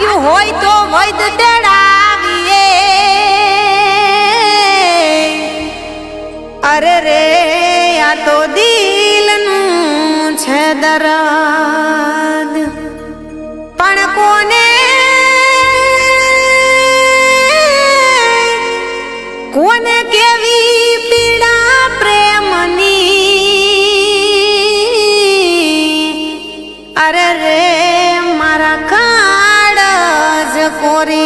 ભાગ્યું હોય તો વૈદ તેડાવીએ. અરે રે, આ તો દિલનું છે દરદ. પણ કોને? કોને કેવી করে